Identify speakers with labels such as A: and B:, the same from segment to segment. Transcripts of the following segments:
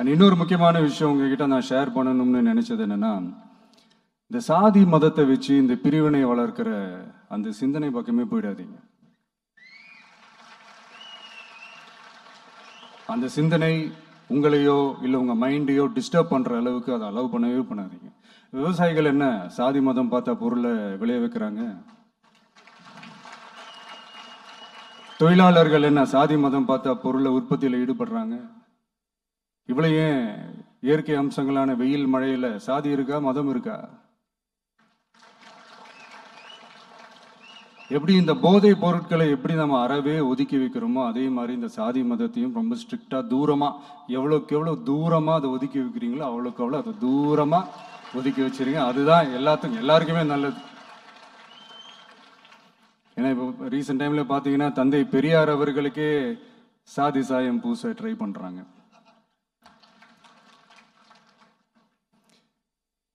A: And இன்னொரு முக்கியமான விஷயம் உங்ககிட்ட நான் ஷேர் பண்ணணும்னு நினைச்சது என்னன்னா இந்த சாதி மதத்தை வச்சு இந்த பிரிவினை வளர்க்கிற அந்த சிந்தனை பக்கமே போயிடாதீங்க. அந்த சிந்தனை உங்களையோ இல்லை உங்கள் மைண்டையோ டிஸ்டர்ப் பண்ணுற அளவுக்கு அதை அலோவ் பண்ணவே பண்ணாதீங்க. விவசாயிகள் என்ன சாதி மதம் பார்த்தா பொருளை விளைய வைக்கிறாங்க? தொழிலாளர்கள் என்ன சாதி மதம் பார்த்தா பொருளை உற்பத்தியில் ஈடுபடுறாங்க? இவ்வளோ ஏன் இயற்கை அம்சங்களான வெயில் மழையில் சாதி இருக்கா மதம் இருக்கா? எப்படி இந்த போதை பொருட்களை எப்படி நம்ம அறவே ஒதுக்கி வைக்கிறோமோ அதே மாதிரி இந்த சாதி மதத்தையும் ரொம்ப ஸ்ட்ரிக்டாக தூரமாக எவ்வளோக்கு எவ்வளோ தூரமாக அதை ஒதுக்கி வைக்கிறீங்களோ அவ்வளோக்கு அவ்வளோ அதை தூரமாக ஒதுக்கி வச்சுருங்க. அதுதான் எல்லாத்துக்கும் எல்லாருக்குமே நல்லது. ஏன்னா இப்போ ரீசெண்ட் டைமில் பார்த்தீங்கன்னா தந்தை பெரியார் அவர்களுக்கே சாதி சாயம் பூச ட்ரை பண்ணுறாங்க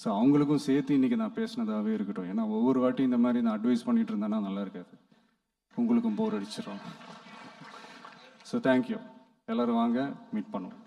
A: ஸோ அவங்களுக்கும் சேர்த்து இன்றைக்கி நான் பேசினதாகவே இருக்கட்டும். ஏன்னா ஒவ்வொரு வாட்டி இந்த மாதிரி நான் அட்வைஸ் பண்ணிட்டு இருந்தேன்னா நல்லா இருக்காது. உங்களுக்கும் போர் அடிச்சிடும் ஸோ தேங்க்யூ எல்லோரும் வாங்க மீட் பண்ணுவோம்.